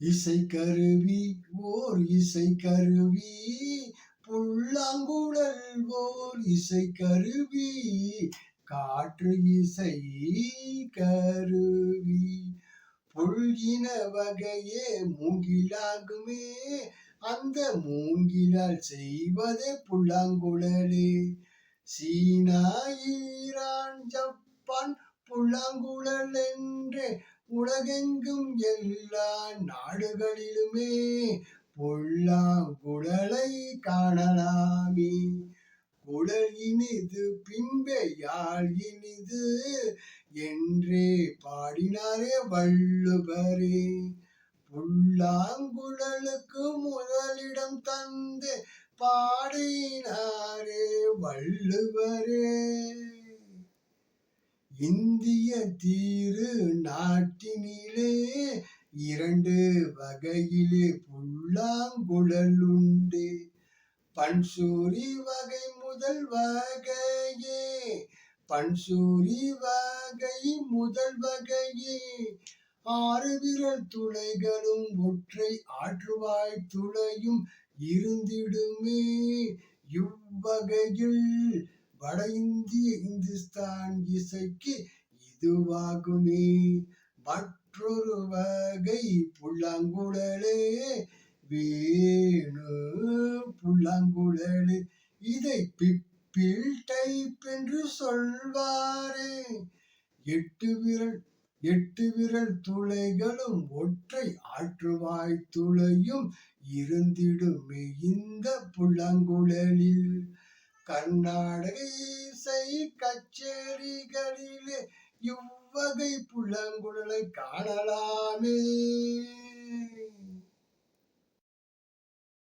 இசை கருவி ஓர் இசை கருவி புல்லாங்குழல் ஓர் இசை கருவி காற்று இசை கருவி புல்கின வகையே மூங்கிலாகுமே அந்த மூங்கிலால் செய்வதே புல்லாங்குழலே. சீனா ஈரான் ஜப்பான் புல்லாங்குழல் என்றே உலகெங்கும் எல்லா நாடுகளிலுமே புல்லாங்குழலை காணலாமே. குழல் இனிது பின்பே யாழ் இனிது என்றே பாடினாரே வள்ளுவரே. புல்லாங்குழலுக்கு முதலிடம் தந்து பாடினாரே வள்ளுவரே. இந்திய தீரு நாட்டினிலே இரண்டு வகையிலே புல்லாங்குழல் உண்டு பன்சூரி வகை முதல் வகையே பன்சூரி வகை முதல் வகையே. ஆறு விரல் துளைகளும் ஒற்றை ஆற்றுவாய் துளையும் இருந்திடுமே. இவ்வகையில் வட இந்திய இந்துஸ்தான் இசைக்கு இதுவாகுமே. மற்றொரு வகை புல்லாங்குழலே வேணு புல்லாங்குழலே. இதை பிப்பில் டைப் என்று சொல்வாரே. எட்டு விரல் எட்டு விரல் துளைகளும் ஒற்றை ஆற்றுவாய் துளையும் இருந்திடுமே இந்த புல்லாங்குழலில். கர்நாடக இசை கச்சேரிகளிலே இவ்வகை புலங்குழலை காணலாமே.